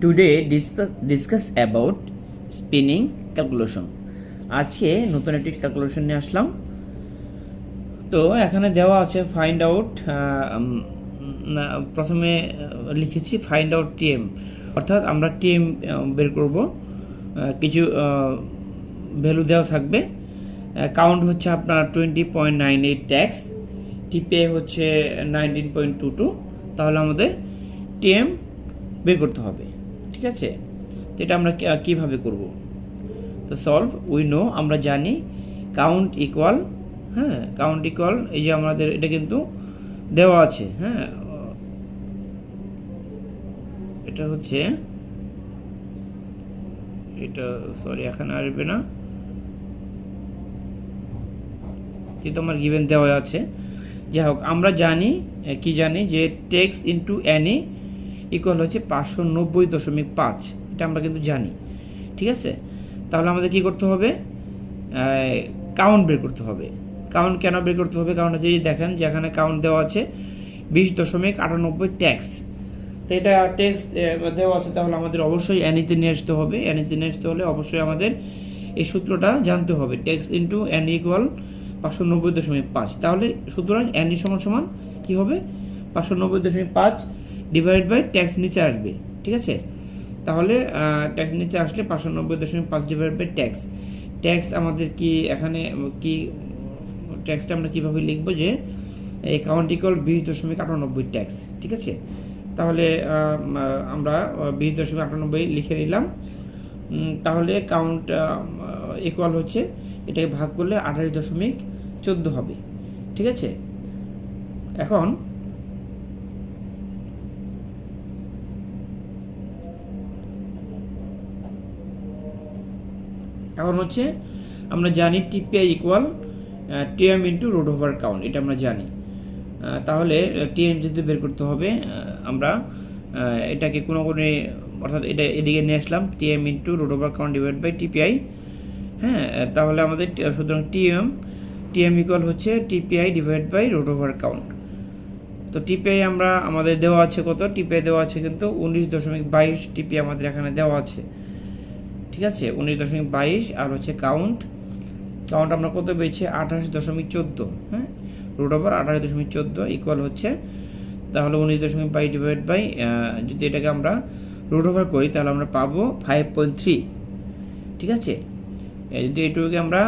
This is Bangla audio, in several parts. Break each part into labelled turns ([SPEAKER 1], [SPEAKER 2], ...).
[SPEAKER 1] Today discuss about spinning calculation আজকে নতুন একটি ক্যালকুলেশন নিয়ে আসলাম। তো এখানে দেওয়া আছে ফাইন্ড আউট প্রথমে লিখেছি ফাইন্ড আউট টিএম অর্থাৎ আমরা টিএম বের করব। কিছু ভ্যালু দেওয়া থাকবে। কাউন্ট হচ্ছে আপনার twenty point nine eight tex টিপে হচ্ছে নাইনটিন পয়েন্ট টু টু তাহলে আমাদের টিএম বের করতে হবে। ঠিক আছে? তো এটা আমরা কীভাবে করব? তো সলভ উই নো আমরা জানি কাউন্ট ইকুয়াল হ্যাঁ কাউন্ট ইকুয়াল এই যে আমাদের এটা কিন্তু দেওয়া আছে হ্যাঁ। এটা হচ্ছে, এটা সরি এখানে আসবে না। কিন্তু আমার গিভেন দেওয়া আছে। যাই হোক, আমরা জানি, কি জানি যে টেক্স ইন্টু অ্যানি ইকুয়াল হচ্ছে পাঁচশো নব্বই দশমিক পাঁচ। এটা আমরা কিন্তু জানি, ঠিক আছে? তাহলে আমাদের কি করতে হবে? কাউন্ট বের করতে হবে। কাউন্ট কেন বের করতে হবে? কারণ হচ্ছে দেখেন যে এখানে কাউন্ট দেওয়া আছে বিশ দশমিক আটানব্বই ট্যাক্স তো এটা ট্যাক্স দেওয়া আছে, তাহলে আমাদের অবশ্যই অ্যানিতে নিয়ে আসতে হবে। অ্যানিতে নিয়ে আসতে হলে অবশ্যই আমাদের এই সূত্রটা জানতে হবে। ট্যাক্স ইন্টু অ্যান ইকুয়াল পাঁচশো নব্বই দশমিক পাঁচ। তাহলে সুতরাং অ্যানি সমান সমান কী হবে? পাঁচশো নব্বই দশমিক পাঁচ ডিভাইড বাই ট্যাক্স নিচে আসবে, ঠিক আছে? তাহলে ট্যাক্স নিচে আসলে পাঁচশো নব্বই দশমিক পাঁচ ডিভাইড বাই ট্যাক্স ট্যাক্স আমাদের কি এখানে, কি ট্যাক্সটা আমরা কীভাবে লিখব যে এই কাউন্ট ইকুয়াল বিশ দশমিক আটানব্বই ট্যাক্স ঠিক আছে? তাহলে আমরা বিশ দশমিক আটানব্বই লিখে নিলাম। তাহলে কাউন্ট ইকুয়াল হচ্ছে, এটাকে ভাগ করলে আঠাশ দশমিক চোদ্দ হবে, ঠিক আছে? এখন এখন হচ্ছে আমরা জানি TPI equal TM into root over count এটা আমরা জানি। তাহলে টিএম যদি বের করতে হবে আমরা এটাকে কোনো কোনো অর্থাৎ এটা এদিকে নিয়ে আসলাম TM into root over count divide by TPI হ্যাঁ তাহলে আমাদের সুতরাং টিএম টিএম ইকুয়াল হচ্ছে TPI divide by root over count তো টিপিআই আমরা, আমাদের দেওয়া আছে কত? টিপিআই দেওয়া আছে কিন্তু উনিশ দশমিক বাইশ টিপিআই আমাদের এখানে দেওয়া আছে। ঠিক আছে? উনিশ দশমিক বাইশ আর হচ্ছে কাউন্ট কাউন্ট আমরা কত পেয়েছি? আঠাশ দশমিক চোদ্দ হ্যাঁ? রুট ওভার আঠাশ দশমিক চোদ্দ ইকুয়াল হচ্ছে, তাহলে উনিশ দশমিক বাইশ ডিভাইড বাই যদি এটাকে আমরা রুট ওভার করি, তাহলে আমরা পাবো ফাইভ পয়েন্ট থ্রি ঠিক আছে? যদি এটুকুকে আমরা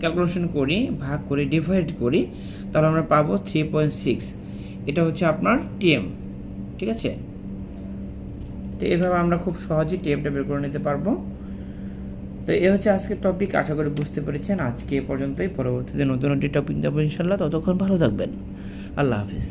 [SPEAKER 1] ক্যালকুলেশন করি, ভাগ করি ডিভাইড করি, তাহলে আমরা পাবো থ্রি পয়েন্ট সিক্স এটা হচ্ছে আপনার টিএম ঠিক আছে? তো এভাবে আমরা খুব সহজেই টেপটা বের করে নিতে পারব। তো এ হচ্ছে আজকের টপিক আশা করি বুঝতে পেরেছেন। আজকে এ পর্যন্তই। পরবর্তীতে নতুন একটি টপিক দেবো ইনশাল্লাহ ততক্ষণ ভালো থাকবেন। আল্লাহ হাফিজ।